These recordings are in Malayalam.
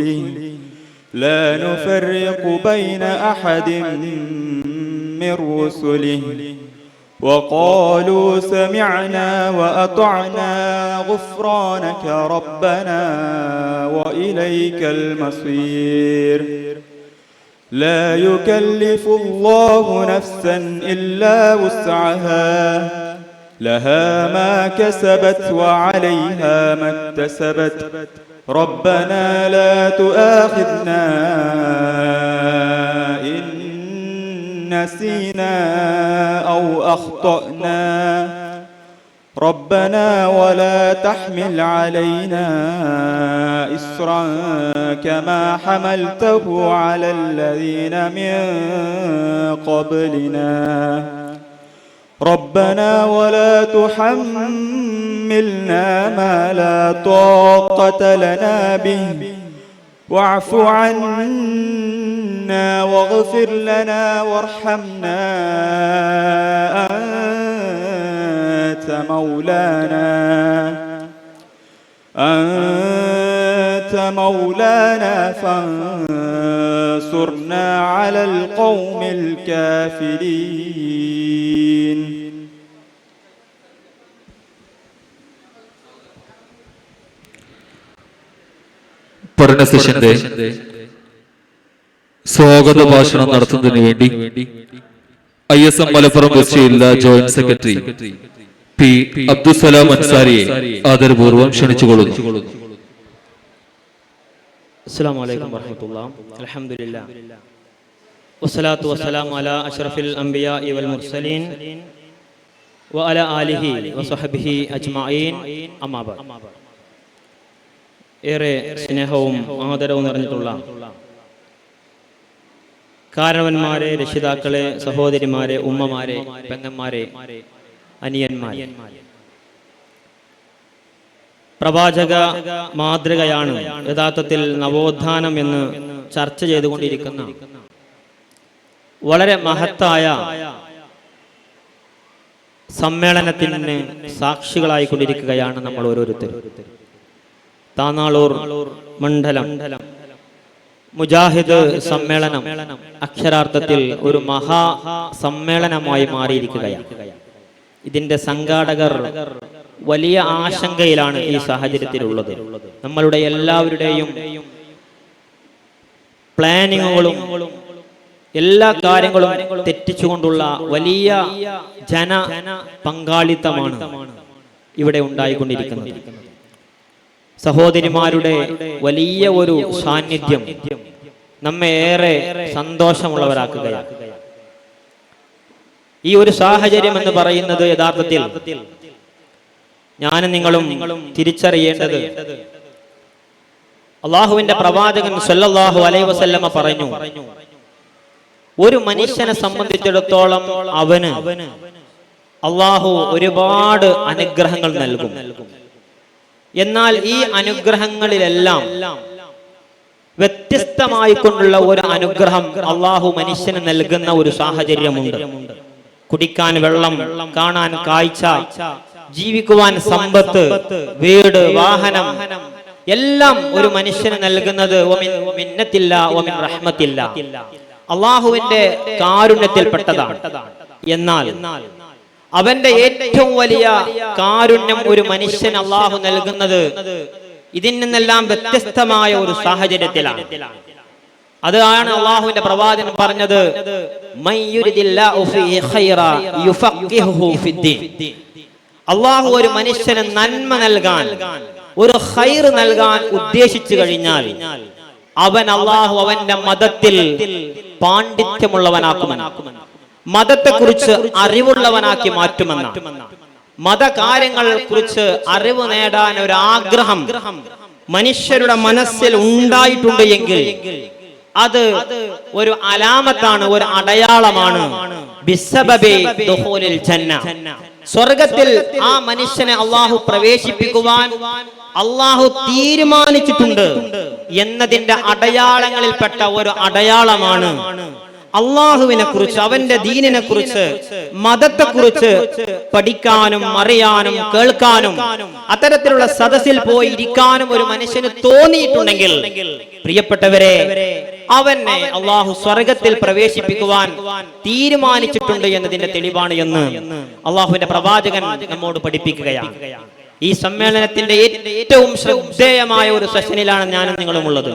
رسله لا نفرق بين أحد من رسله. وقالوا سمعنا وأطعنا غفرانك ربنا وإليك المصير. لا يكلف الله نفسا إلا وسعها. لها ما كسبت وعليها ما اكتسبت. ربنا لا تؤاخذنا إن نسينا أو أخطأنا. ربنا ولا تحمل علينا إسرا كما حملته على الذين من قبلنا. ربنا ولا تحملنا ما لا طاقة لنا به. واعف عنا واغفر لنا وارحمنا. أنت مولانا. أنت مولانا فانصرنا على القوم الكافرين പഠന സെഷന്റെ സ്വാഗത ഭാഷണം നടത്തുന്നതിന് വേണ്ടി I S M Malappuram west ജില്ലാ ജോയിന്റ് സെക്രട്ടറി പി അബ്ദുസലാം അൻസാരിയെ ആദരപൂർവ്വം ക്ഷണിച്ചുകൊള്ളുന്നു السلام عليكم ورحمة الله الحمد لله والصلاة والسلام على أشرف الأنبياء والمرسلين وعلى آله وصحبه أجمعين أما بعد ഏറെ സ്നേഹവും ആദരവും നിറഞ്ഞിട്ടുള്ള കാരണവന്മാരെ രക്ഷിതാക്കളെ സഹോദരിമാരെ ഉമ്മമാരെ പെങ്ങന്മാരെ അനിയന്മാരെ പ്രവാചക മാതൃകയാണ് യഥാർത്ഥത്തിൽ നവോത്ഥാനം എന്ന് ചർച്ച ചെയ്തുകൊണ്ടിരിക്കുന്ന. വളരെ മഹത്തായ സമ്മേളനത്തിന് സാക്ഷികളായിക്കൊണ്ടിരിക്കുകയാണ് നമ്മൾ ഓരോരുത്തരും താനാളൂർ മണ്ഡലം. മുജാഹിദ് സമ്മേളനം അക്ഷരാർത്ഥത്തിൽ ഒരു മഹാ സമ്മേളനമായി മാറിയിരിക്കുകയാണ്. ഇതിന്റെ സംഘാടകർ വലിയ ആശങ്കയിലാണ് ഈ സാഹചര്യത്തിലുള്ളത്. നമ്മളുടെ എല്ലാവരുടെയും പ്ലാനിങ്ങുകളും എല്ലാ കാര്യങ്ങളും തെറ്റിച്ചുകൊണ്ടുള്ള വലിയ ജന പങ്കാളിത്തമാണ് ഇവിടെ ഉണ്ടായിക്കൊണ്ടിരിക്കുന്നത്. സഹോദരിമാരുടെ വലിയ ഒരു സാന്നിധ്യം നമ്മെ ഏറെ സന്തോഷമുള്ളവരാക്കുകയാണ്. ഈ ഒരു സാഹചര്യം എന്ന് പറയുന്നത് യഥാർത്ഥത്തിൽ ഞാനും നിങ്ങളും തിരിച്ചറിയേണ്ടത്. അള്ളാഹുവിന്റെ പ്രവാചകൻ സല്ലല്ലാഹു അലൈഹി വസല്ലമ പറഞ്ഞു ഒരു മനുഷ്യനെ സംബന്ധിച്ചിടത്തോളം അവന് അള്ളാഹു ഒരുപാട് അനുഗ്രഹങ്ങൾ നൽകും. എന്നാൽ ഈ അനുഗ്രഹങ്ങളിലെല്ലാം വ്യത്യസ്തമായിക്കൊണ്ടുള്ള ഒരു അനുഗ്രഹം അള്ളാഹു മനുഷ്യന് നൽകുന്ന ഒരു സാഹചര്യമുണ്ട്. കുടിക്കാൻ വെള്ളം കാണാൻ കാഴ്ച ജീവിക്കുവാൻ സമ്പത്ത് വീട് വാഹനം എല്ലാം ഒരു മനുഷ്യന് നൽകുന്നത് മിന്നത്തില്ല ഒമിൻ റഹ്മത്തില്ല. അള്ളാഹുവിന്റെ കാരുണ്യത്തിൽപ്പെട്ടതാണ്. എന്നാൽ അവന്റെ ഏറ്റവും വലിയ കാരുണ്യം ഒരു മനുഷ്യൻ അള്ളാഹു നൽകുന്നത് ഇതിൽ നിന്നെല്ലാം വ്യത്യസ്തമായ ഒരു സാഹചര്യത്തിലാണ്. അതാണ് അള്ളാഹുവിന്റെ പ്രവാചകൻ പറഞ്ഞത് അള്ളാഹു ഒരു മനുഷ്യന് നന്മ നൽകാൻ ഒരു ഹൈർ നൽകാൻ ഉദ്ദേശിച്ചു കഴിഞ്ഞാൽ അവൻ അള്ളാഹു അവന്റെ മതത്തിൽ പാണ്ഡിത്യമുള്ളവനാക്കുമെന്ന്. മതത്തെക്കുറിച്ച് അറിവുള്ളവനാക്കി മാറ്റുമെന്ന്. മതകാര്യങ്ങളെ കുറിച്ച് അറിവ് നേടാൻ ഒരു ആഗ്രഹം മനുഷ്യരുടെ മനസ്സിൽ ഉണ്ടായിട്ടുണ്ട് എങ്കിൽ അത് ഒരു അലാമത്താണ് ഒരു അടയാളമാണ്. ബിസബബേ ദുഹൂലിൽ ജന്ന. സ്വർഗത്തിൽ ആ മനുഷ്യനെ അള്ളാഹു പ്രവേശിപ്പിക്കുവാൻ അള്ളാഹു തീരുമാനിച്ചിട്ടുണ്ട് എന്നതിന്റെ അടയാളങ്ങളിൽപ്പെട്ട ഒരു അടയാളമാണ് അള്ളാഹുവിനെ കുറിച്ച് അവന്റെ ദീനിനെ കുറിച്ച് മതത്തെ കുറിച്ച് പഠിക്കാനും അറിയാനും കേൾക്കാനും അത്തരത്തിലുള്ള സദസ്സിൽ പോയി ഇരിക്കാനും ഒരു മനുഷ്യന് തോന്നിയിട്ടുണ്ടെങ്കിൽ പ്രിയപ്പെട്ടവരെ അവനെ അള്ളാഹു സ്വർഗത്തിൽ പ്രവേശിപ്പിക്കുവാൻ തീരുമാനിച്ചിട്ടുണ്ട് എന്നതിന്റെ തെളിവാണ് എന്ന് അള്ളാഹുവിന്റെ പ്രവാചകൻ നമ്മോട് പഠിപ്പിക്കുകയാണ്. ഈ സമ്മേളനത്തിന്റെ ഏറ്റവും ശ്രദ്ധേയമായ ഒരു സെഷനിലാണ് ഞാനും നിങ്ങളും ഉള്ളത്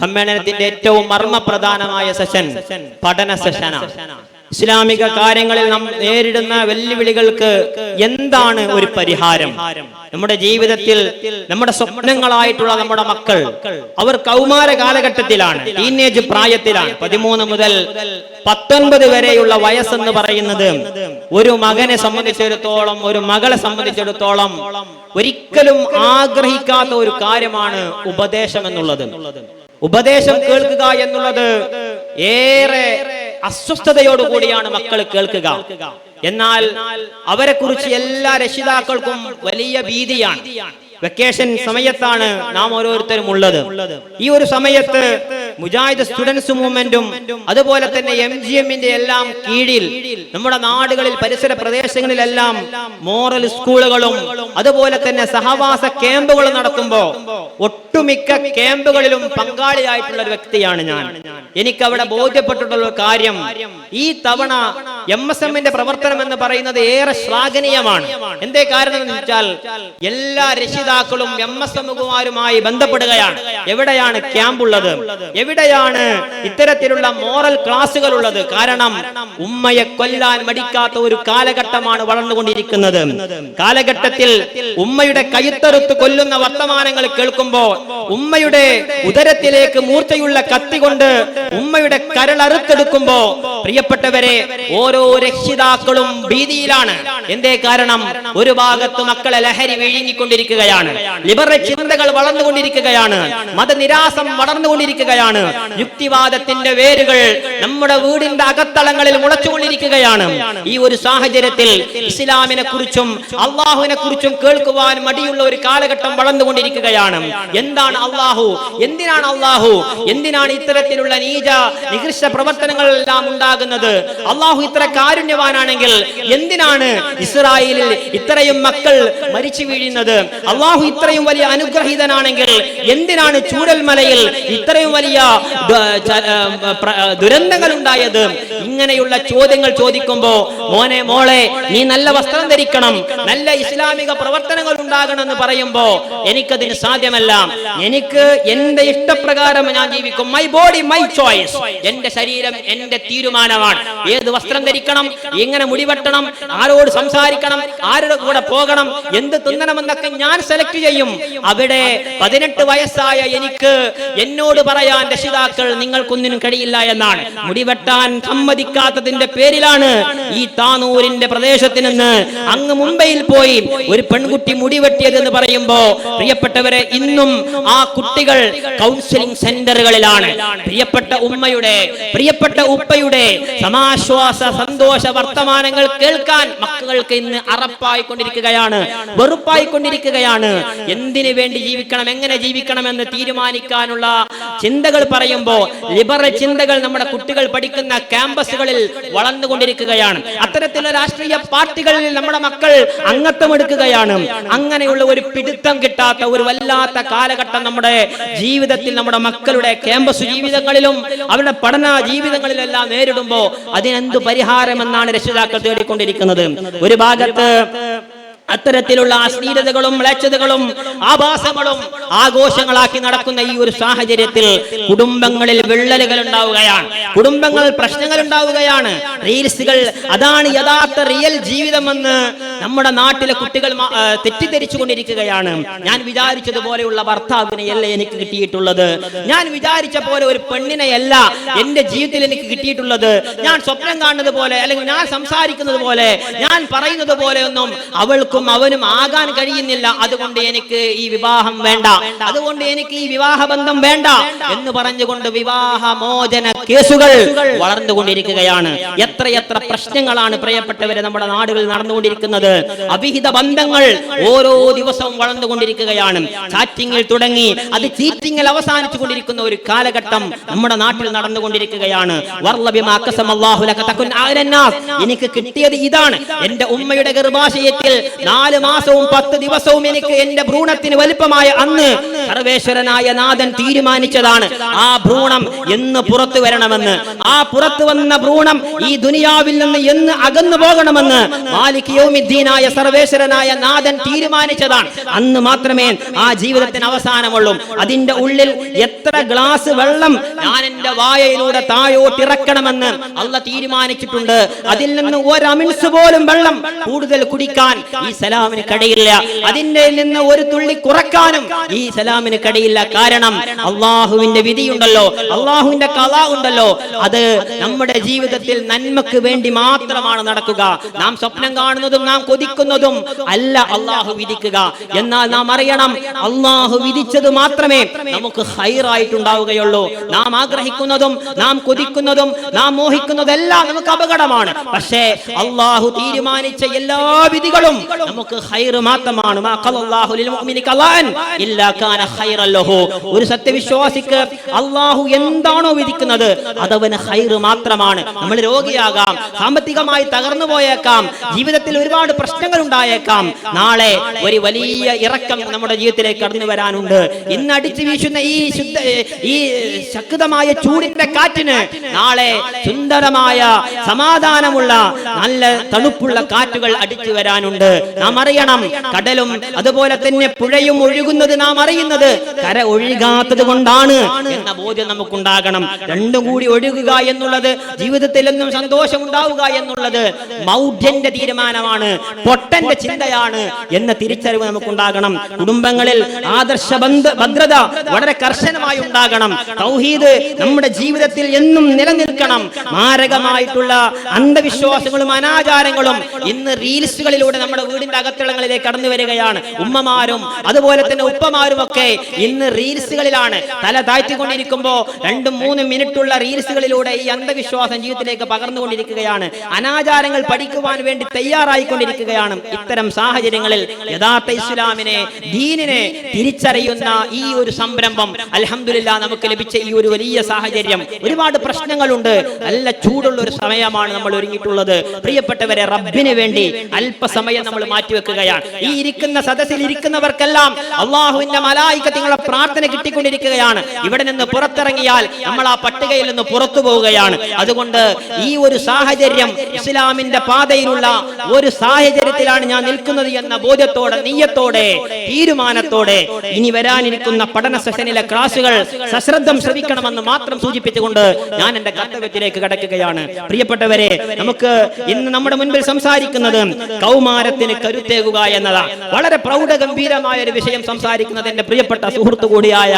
സമ്മേളനത്തിന്റെ ഏറ്റവും മർമ്മപ്രധാനമായ സെഷൻ പഠന സെഷനാണ്. ഇസ്ലാമിക കാര്യങ്ങളിൽ നാം നേരിടുന്ന വെല്ലുവിളികൾക്ക് എന്താണ് ഒരു പരിഹാരം? നമ്മുടെ ജീവിതത്തിൽ നമ്മുടെ സ്വപ്നങ്ങളായിട്ടുള്ള നമ്മുടെ മക്കൾ അവർ കൗമാര കാലഘട്ടത്തിലാണ് ടീനേജ് പ്രായത്തിലാണ്. പതിമൂന്ന് മുതൽ പത്തൊൻപത് വരെയുള്ള വയസ്സെന്ന് പറയുന്നത് ഒരു മകനെ സംബന്ധിച്ചിടത്തോളം ഒരു മകളെ സംബന്ധിച്ചിടത്തോളം ഒരിക്കലും ആഗ്രഹിക്കാത്ത ഒരു കാര്യമാണ് ഉപദേശം എന്നുള്ളത്. ഉപദേശം കേൾക്കുക എന്നുള്ളത് ഏറെ അസ്വസ്ഥതയോടുകൂടിയാണ് മക്കൾ കേൾക്കുക. എന്നാൽ അവരെ കുറിച്ച് എല്ലാ രക്ഷിതാക്കൾക്കും വലിയ ഭീതിയാണ്. വെക്കേഷൻ സമയത്താണ് നാം ഓരോരുത്തരും ഉള്ളത്. ഈ ഒരു സമയത്ത് മുജാഹിദ് സ്റ്റുഡൻസ് മൂവ്മെന്റും അതുപോലെ തന്നെ എം ജി എമ്മിന്റെ എല്ലാം കീഴിൽ നമ്മുടെ നാടുകളിൽ പരിസര പ്രദേശങ്ങളിലെല്ലാം മോറൽ സ്കൂളുകളും അതുപോലെ തന്നെ സഹവാസ ക്യാമ്പുകളും നടത്തുമ്പോ ഒട്ടുമിക്ക ക്യാമ്പുകളിലും പങ്കാളിയായിട്ടുള്ള ഒരു വ്യക്തിയാണ് ഞാൻ. എനിക്ക് അവിടെ ബോധ്യപ്പെട്ടിട്ടുള്ള ഒരു കാര്യം ഈ തവണ എം എസ് എമ്മിന്റെ പ്രവർത്തനം എന്ന് പറയുന്നത് ഏറെ ശ്ലാഘനീയമാണ്. എന്തേ കാരണം എന്ന് വെച്ചാൽ എല്ലാ രക്ഷിതാക്കളും എം എസ് എമ്മുമാരുമായി ബന്ധപ്പെടുകയാണ്. എവിടെയാണ് ക്യാമ്പ് ഉള്ളത്? എവിടെയാണ് ഇത്തരത്തിലുള്ള മോറൽ ക്ലാസുകൾ ഉള്ളത്? കാരണം ഉമ്മയെ കൊല്ലാൻ മടിക്കാത്ത ഒരു കാലഘട്ടമാണ് വളർന്നുകൊണ്ടിരിക്കുന്നത്. കാലഘട്ടത്തിൽ ഉമ്മയുടെ കൈത്തറുത്ത് കൊല്ലുന്ന വർത്തമാനങ്ങൾ കേൾക്കുമ്പോൾ ഉമ്മയുടെ ഉദരത്തിലേക്ക് മൂർച്ചയുള്ള കത്തി കൊണ്ട് ഉമ്മയുടെ കരൾ അറുത്തെടുക്കുമ്പോ പ്രിയപ്പെട്ടവരെ ഓരോ രക്ഷിതാക്കളും ഭീതിയിലാണ്. എന്തേ കാരണം? ഒരു ഭാഗത്ത് മക്കളെ ലഹരി വിഴുങ്ങിക്കൊണ്ടിരിക്കുകയാണ് ലിബറൽ ചിന്തകൾ വളർന്നുകൊണ്ടിരിക്കുകയാണ്. മതനിരാസം വളർന്നുകൊണ്ടിരിക്കുകയാണ്. യുക്തിവാദത്തിന്റെ വേരുകൾ നമ്മുടെ വീടിന്റെ അകത്തളങ്ങളിൽ മുളച്ചുകൊണ്ടിരിക്കുകയാണ്. ഈ ഒരു സാഹചര്യത്തിൽ ഇസ്ലാമിനെ കുറിച്ചും അള്ളാഹുവിനെ കുറിച്ചും കേൾക്കുവാൻ മടിയുള്ള ഒരു കാലഘട്ടം വളർന്നുകൊണ്ടിരിക്കുകയാണ്. എന്താണ് അള്ളാഹു? എന്തിനാണ് അള്ളാഹു? എന്തിനാണ് ഇത്തരത്തിലുള്ള നീച നികൃഷ്ട പ്രവർത്തനങ്ങളെല്ലാം ഉണ്ടാകുന്നത്? അള്ളാഹു ഇത്ര കാരുണ്യവാനാണെങ്കിൽ എന്തിനാണ് ഇസ്രായേലിൽ ഇത്രയും മക്കൾ മരിച്ചു വീഴുന്നത്. അള്ളാഹു ഇത്രയും വലിയ അനുഗ്രഹീതനാണെങ്കിൽ എന്തിനാണ് ചൂരൽമലയിൽ ഇത്രയും വലിയ ദുരന്തങ്ങൾ ഉണ്ടായത്? ഇങ്ങനെയുള്ള ചോദ്യങ്ങൾ ചോദിക്കുമ്പോ മോനെ മോളെ നീ നല്ല വസ്ത്രം ധരിക്കണം നല്ല ഇസ്ലാമിക പ്രവർത്തനങ്ങൾ ഉണ്ടാകണം എന്ന് പറയുമ്പോ എനിക്കതിന് സാധ്യമല്ല. എനിക്ക് എന്റെ ഇഷ്ടപ്രകാരം ഞാൻ ജീവിക്കും. മൈ ബോഡി മൈ ചോയ്സ് എന്റെ ശരീരം എന്റെ തീരുമാനമാണ്. ഏത് വസ്ത്രം ധരിക്കണം എങ്ങനെ മുടിവെട്ടണം ആരോട് സംസാരിക്കണം ആരുടെ കൂടെ പോകണം എന്ത് തിന്നണമെന്നൊക്കെ ഞാൻ സെലക്ട് ചെയ്യും. അവിടെ പതിനെട്ട് വയസ്സായ എനിക്ക് എന്നോട് പറയാൻ രക്ഷിതാക്കൾ നിങ്ങൾക്കൊന്നിനും കഴിയില്ല എന്നാണ്. മുടിവെട്ടാൻ സമ്മതിക്കാത്തതിന്റെ പേരിലാണ് ഈ താനൂരിന്റെ പ്രദേശത്ത് നിന്ന് അങ്ങ് മുംബൈയിൽ പോയി ഒരു പെൺകുട്ടി മുടിവെട്ടിയത് എന്ന് പറയുമ്പോ പ്രിയപ്പെട്ടവരെ ഇന്നും ആ കുട്ടികൾ കൗൺസിലിംഗ് സെന്ററുകളിലാണ് പ്രിയപ്പെട്ട ഉമ്മയുടെ പ്രിയപ്പെട്ട ഉപ്പയുടെ സമാശ്വാസ സന്തോഷ വർത്തമാനങ്ങൾ കേൾക്കാൻ മക്കൾക്ക് ഇന്ന് അറപ്പായിക്കൊണ്ടിരിക്കുകയാണ് വെറുപ്പായിക്കൊണ്ടിരിക്കുകയാണ്. എന്തിനു വേണ്ടി ജീവിക്കണം എങ്ങനെ ജീവിക്കണം എന്ന് തീരുമാനിക്കാനുള്ള ചിന്തകൾ പറയുമ്പോൾ ലിബറൽ ചിന്തകൾ നമ്മുടെ കുട്ടികൾ പഠിക്കുന്ന ക്യാമ്പസുകളിൽ വളർന്നുകൊണ്ടിരിക്കുകയാണ്. അത്തരത്തിലുള്ള രാഷ്ട്രീയ പാർട്ടികളിൽ നമ്മുടെ മക്കൾ അംഗത്വം എടുക്കുകയാണ് അങ്ങനെയുള്ള ഒരു പിടുത്തം കിട്ടാത്ത ഒരു വല്ലാത്ത കാലഘട്ടം നമ്മുടെ ജീവിതത്തിൽ നമ്മുടെ മക്കളുടെ ക്യാമ്പസ് ജീവിതങ്ങളിലും അവരുടെ പഠന ജീവിതങ്ങളിലെല്ലാം നേരിടുമ്പോൾ അതിനെന്ത് പരിഹാരമെന്നാണ് രക്ഷിതാക്കൾ തേടിക്കൊണ്ടിരിക്കുന്നത്? ഒരു ഭാഗത്ത് അത്തരത്തിലുള്ള അശ്ലീലതകളും മ്ലേച്ഛതകളും ആഭാസങ്ങളും ആഘോഷങ്ങളാക്കി നടക്കുന്ന ഈ ഒരു സാഹചര്യത്തിൽ കുടുംബങ്ങളിൽ വിള്ളലുകൾ ഉണ്ടാവുകയാണ്. കുടുംബങ്ങൾ പ്രശ്നങ്ങൾ ഉണ്ടാവുകയാണ്. റീൽസുകൾ അതാണ് യഥാർത്ഥ റിയൽ ജീവിതമെന്ന് നമ്മുടെ നാട്ടിലെ കുട്ടികൾ തെറ്റിദ്ധരിച്ചു കൊണ്ടിരിക്കുകയാണ് ഞാൻ വിചാരിച്ചതുപോലെയുള്ള ഭർത്താവിനെയല്ല എനിക്ക് കിട്ടിയിട്ടുള്ളത്. ഞാൻ വിചാരിച്ച പോലെ ഒരു പെണ്ണിനെയല്ല എന്റെ ജീവിതത്തിൽ എനിക്ക് കിട്ടിയിട്ടുള്ളത്. ഞാൻ സ്വപ്നം കാണുന്നത് പോലെ അല്ലെങ്കിൽ ഞാൻ സംസാരിക്കുന്നത് പോലെ ഞാൻ പറയുന്നത് പോലെ ഒന്നും അവൾക്കും അവനും ആകാൻ കഴിയുന്നില്ല. അതുകൊണ്ട് എനിക്ക് ഈ വിവാഹം വേണ്ട. അതുകൊണ്ട് എനിക്ക് ഈ വിവാഹ ബന്ധം വേണ്ട എന്ന് പറഞ്ഞുകൊണ്ട് വിവാഹ മോചന കേസുകൾ വളർന്നുകൊണ്ടിരിക്കുകയാണ്. എത്രയെത്ര പ്രശ്നങ്ങളാണ് പ്രിയപ്പെട്ടവരെ നമ്മുടെ നാടുകളിൽ നടന്നുകൊണ്ടിരിക്കുന്നത്. കൊണ്ടിരിക്കുന്നത് അവിഹിത ബന്ധങ്ങൾ ഓരോ ദിവസവും വളർന്നുകൊണ്ടിരിക്കുകയാണ്. ചാറ്റിങ്ങിൽ തുടങ്ങി അത് ചീറ്റിങ്ങിൽ അവസാനിച്ചു കൊണ്ടിരിക്കുന്ന ഒരു കാലഘട്ടം നമ്മുടെ നാട്ടിൽ നടന്നുകൊണ്ടിരിക്കുകയാണ്. എനിക്ക് കിട്ടിയത് ഇതാണ്. എന്റെ ഉമ്മയുടെ ഗർഭാശയത്തിൽ നാല് മാസവും പത്ത് ദിവസവും എനിക്ക് എന്റെ ഭ്രൂണത്തിന് വലിപ്പമായ അന്ന് സർവേശ്വരനായ നാഥൻ തീരുമാനിച്ചതാണ്. ആ ഭ്രൂണം എന്ന് പുറത്തു വരണമെന്ന്. ആ പുറത്തു വന്ന ഭ്രൂണം ഈ ദുനിയാവിൽ നിന്ന് എന്ന് അകന്നു പോകണമെന്ന് മാലിക് യൗമിദ്ദീനായ സർവേശ്വരനായ നാഥൻ തീരുമാനിച്ചതാണ്. അന്ന് മാത്രമേ ആ ജീവിതത്തിന് അവസാനമുള്ളൂ. അതിന്റെ ഉള്ളിൽ എത്ര ഗ്ലാസ് വെള്ളം ഞാൻ എന്റെ വായയിലൂടെ താഴോട്ടിറക്കണമെന്ന് അല്ല തീരുമാനിച്ചിട്ടുണ്ട്. അതിൽ നിന്ന് ഒരമിൻസ് പോലും വെള്ളം കൂടുതൽ കുടിക്കാൻ ഈ സലാമിന് കഴിയില്ല അതിന്റെ നിന്ന് ഒരു തുള്ളി കുറക്കാനും ഈ സലാമിന് കഴിയില്ല കാരണം അള്ളാഹുവിന്റെ വിധിയുണ്ടല്ലോ. അള്ളാഹുവിന്റെ കഥ ഉണ്ടല്ലോ. അത് നമ്മുടെ ജീവിതത്തിൽ നന്മക്ക് വേണ്ടി മാത്രമാണ് നടക്കുക. നാം സ്വപ്നം കാണുന്നതും നാം കൊതിക്കുന്നതും അല്ല അള്ളാഹു വിധിക്കുക. എന്നാൽ നാം അറിയണം അള്ളാഹു വിധിച്ചത് മാത്രമേ നമുക്ക് ഹൈറായിട്ടുണ്ടാവുകയുള്ളൂ. നാം ആഗ്രഹിക്കുന്നതും നാം കൊതിക്കുന്നതും നാം മോഹിക്കുന്നതെല്ലാം നമുക്ക് അപകടമാണ്. പക്ഷേ അള്ളാഹു തീരുമാനിച്ച എല്ലാ വിധികളും നമുക്ക് ഹൈർ മാത്രമാണ്. ഒരു സത്യവിശ്വാസിക്ക് അള്ളാഹു എന്താണോ വിധിക്കുന്നത് അതവന് ഹൈർ മാത്രമാണ്. നമ്മൾ രോഗിയാകാം സാമ്പത്തികമായി തകർന്നു പോയേക്കാം ജീവിതത്തിൽ ഒരുപാട് പ്രശ്നങ്ങൾ ഉണ്ടായേക്കാം. നാളെ ഒരു വലിയ ഇറക്കം നമ്മുടെ ജീവിതത്തിലേക്ക് കടന്നു വരാനുണ്ട്. ഇന്ന് അടിച്ചു വീശുന്ന ഈ ശുദ്ധ ഈ ശക്തമായ ചൂടിന്റെ കാറ്റിന് നാളെ സുന്ദരമായ സമാധാനമുള്ള നല്ല തണുപ്പുള്ള കാറ്റുകൾ അടിച്ചു വരാനുണ്ട്. നാം അറിയണം. കടലും അതുപോലെ തന്നെ പുഴയും ഒഴുകുന്നത് നാം അറിയുന്നത്. കര ഒഴുകാത്തത് കൊണ്ടാണ് എന്ന ബോധ്യം നമുക്കുണ്ടാകണം. രണ്ടും കൂടി ഒഴുകുക എന്നുള്ളത് ജീവിതത്തിൽ എന്നും സന്തോഷം ഉണ്ടാവുക എന്നുള്ളത് മൗഢ്യന്റെ തീരുമാനമാണ് പൊട്ടന്റെ ചിന്തയാണ് എന്ന തിരിച്ചറിവ് നമുക്കുണ്ടാകണം. കുടുംബങ്ങളിൽ ആദർശ ബന്ധ ഭദ്രത വളരെ കർശനമായി ഉണ്ടാകണം. തൗഹീദ് നമ്മുടെ ജീവിതത്തിൽ എന്നും നിലനിൽക്കണം. മാരകമായിട്ടുള്ള അന്ധവിശ്വാസങ്ങളും അനാചാരങ്ങളും ഇന്ന് റീൽസുകളിലൂടെ നമ്മുടെ വീടിന്റെ അകത്തളങ്ങളിലേക്ക് കടന്നു വരികയാണ്. ഉമ്മമാരും അതുപോലെ തന്നെ ഉപ്പമാരും ഒക്കെ ഇന്ന് റീൽസുകളിലാണ്. തല താഴ്ത്തിക്കൊണ്ടിരിക്കുമ്പോ രണ്ടും മൂന്നും മിനിറ്റുള്ള റീൽസുകളിലൂടെ ഈ അന്ധവിശ്വാസം ജീവിതത്തിലേക്ക് പകർന്നുകൊണ്ടിരിക്കുകയാണ്. അനാചാരങ്ങൾ പഠിക്കുവാൻ വേണ്ടി തയ്യാറായിക്കൊണ്ടിരിക്കുകയാണ്. ഇത്തരം സാഹചര്യങ്ങളിൽ യഥാർത്ഥ ഇസ്ലാമിനെ ദീനിനെ തിരിച്ചറിയുന്ന ഈ ഒരു സംരംഭം അലഹമില്ല നമുക്ക് ലഭിച്ച ഈ ഒരു വലിയ സാഹചര്യം. ഒരുപാട് പ്രശ്നങ്ങളുണ്ട്. നല്ല ചൂടുള്ള ഒരു സമയമാണ് നമ്മൾ ഒരുങ്ങിയിട്ടുള്ളത്. പ്രിയപ്പെട്ടവരെ റബ്ബിന് വേണ്ടി അല്പസമയം നമ്മൾ മാറ്റിവെക്കുകയാണ്. ഈ ഇരിക്കുന്ന സദസ്സിൽ ഇരിക്കുന്നവർക്കെല്ലാം അള്ളാഹുവിന്റെ മലായിക്ക നിങ്ങളെ പ്രാർത്ഥന കിട്ടിക്കൊണ്ടിരിക്കുകയാണ്. ഇവിടെ നിന്ന് പുറത്തിറങ്ങിയാൽ നമ്മൾ ആ പട്ടികയിൽ നിന്ന് പുറത്തു പോവുകയാണ്. അതുകൊണ്ട് ഈ ഒരു സാഹചര്യം ഇസ്ലാമിന്റെ പാതയിലുള്ള ഒരു സാഹചര്യത്തിലാണ് ഞാൻ നിൽക്കുന്നത് എന്ന ബോധ്യത്തോടെ നീയത്തോടെ തീരുമാനത്തോടെ ഇനി വരാനിരിക്കുന്ന പഠന സെഷനിലെ ക്ലാസുകൾ സശ്രദ്ധം ശ്രമിക്കണമെന്ന് മാത്രം സൂചിപ്പിച്ചുകൊണ്ട് ഞാൻ എന്റെ കർത്തവ്യത്തിലേക്ക് കടക്കുകയാണ്. പ്രിയപ്പെട്ടവരെ നമുക്ക് ഇന്ന് നമ്മുടെ മുൻപിൽ സംസാരിക്കുന്നത് കൗമാരത്തിന് കരുത്തേകുക എന്നതാണ് വളരെ പ്രൗഢഗംഭീരമായ ഒരു വിഷയം സംസാരിക്കുന്നത് എന്റെ പ്രിയപ്പെട്ട സുഹൃത്തു കൂടിയായ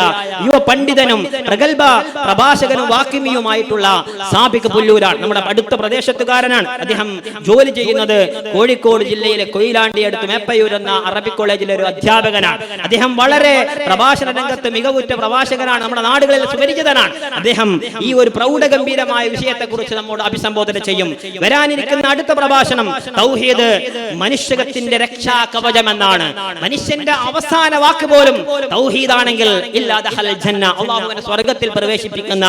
യുവ പണ്ഡിതനും പ്രഗത്ഭ പ്രഭാഷകനും വാക്കിമിയുമായിട്ടുള്ള സാബിക് പുല്ലൂരാണ്. നമ്മുടെ അടുത്ത പ്രദേശത്തുകാരനാണ്. അദ്ദേഹം ജോലി ചെയ്യുന്നത് കോഴിക്കോട് ജില്ലയിലെ കൊയിലാണ്ടി അടുത്ത് മേപ്പയൂർ എന്ന അറബിക് കോളേജിലെ ഒരു അധ്യാപകനാണ്. അദ്ദേഹം വളരെ പ്രഭാഷണ രംഗത്ത് മികവുറ്റ പ്രഭാഷകനാണ്. നമ്മുടെ നാടുകളിൽ സുപരിചിതനാണ്. അദ്ദേഹം ഈ ഒരു പ്രൗഢഗംഭീരമായ വിഷയത്തെ കുറിച്ച് നമ്മോട് അഭിസംബോധന ചെയ്യും. വരാനിരിക്കുന്ന അടുത്ത പ്രഭാഷണം തൗഹീദ് മനുഷ്യകത്തിന്റെ രക്ഷാ കവചം എന്നാണ് മനുഷ്യന്റെ അവസാന വാക്ക് പോലും തൗഹീദാണെങ്കിൽ അള്ളാഹുവിനെ സ്വർഗത്തിൽ പ്രവേശിപ്പിക്കുന്ന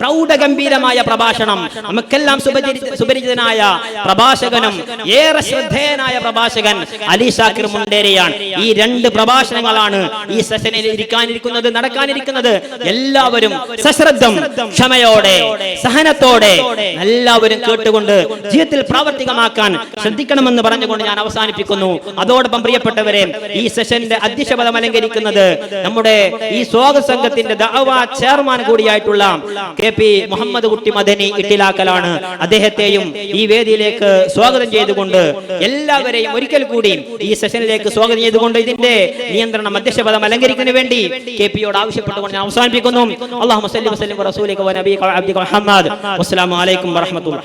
പ്രൗഢഗംഭീരമായ പ്രഭാഷണം നമുക്കെല്ലാം സുപരിചി- സുപരിചിതനായ പ്രഭാഷകനും ഏറെ ശ്രദ്ധേയനായ പ്രഭാഷകൻ അലി ഷാക്കിർ മുണ്ടേരിയാണ്. ഈ രണ്ട് പ്രഭാഷണങ്ങളാണ് ഈ സെഷനിൽ ഇരിക്കാനിരിക്കുന്നത് നടക്കാനിരിക്കുന്നത്. എല്ലാവരും സശ്രദ്ധം ക്ഷമയോടെ സഹനത്തോടെ എല്ലാവരും കേട്ടുകൊണ്ട് ജീവിതത്തിൽ പ്രാവർത്തികമാക്കാൻ ശ്രദ്ധിക്കണമെന്ന് പറഞ്ഞുകൊണ്ട് ഞാൻ അവസാനിപ്പിക്കുന്നു അതോടൊപ്പം പ്രിയപ്പെട്ടവരെ ഈ സെഷന്റെ അധ്യക്ഷപദം അലങ്കരിക്കുന്നത് നമ്മുടെ ഈ സ്വാഗത സംഘത്തിന്റെ ചെയർമാൻ കൂടിയായിട്ടുള്ള കെ പി മുഹമ്മദ് കുട്ടി മദനി ഇട്ടിലാക്കലാണ്. അദ്ദേഹത്തെയും ഈ വേദിയിലേക്ക് സ്വാഗതം ചെയ്തുകൊണ്ട് എല്ലാവരെയും ഒരിക്കൽ കൂടി ഈ സെഷനിലേക്ക് സ്വാഗതം ചെയ്തുകൊണ്ട് ഇതിന്റെ നിയന്ത്രണം അധ്യക്ഷപദം അലങ്കരിക്കുന്നതിന് വേണ്ടി കെ പിയോട് ആവശ്യപ്പെട്ടുകൊണ്ട് ഞാൻ അവസാനിപ്പിക്കുന്നു. അള്ളാഹു വസല്ലം വസല്ലം വരഹമുല്ല മുഹമ്മദ്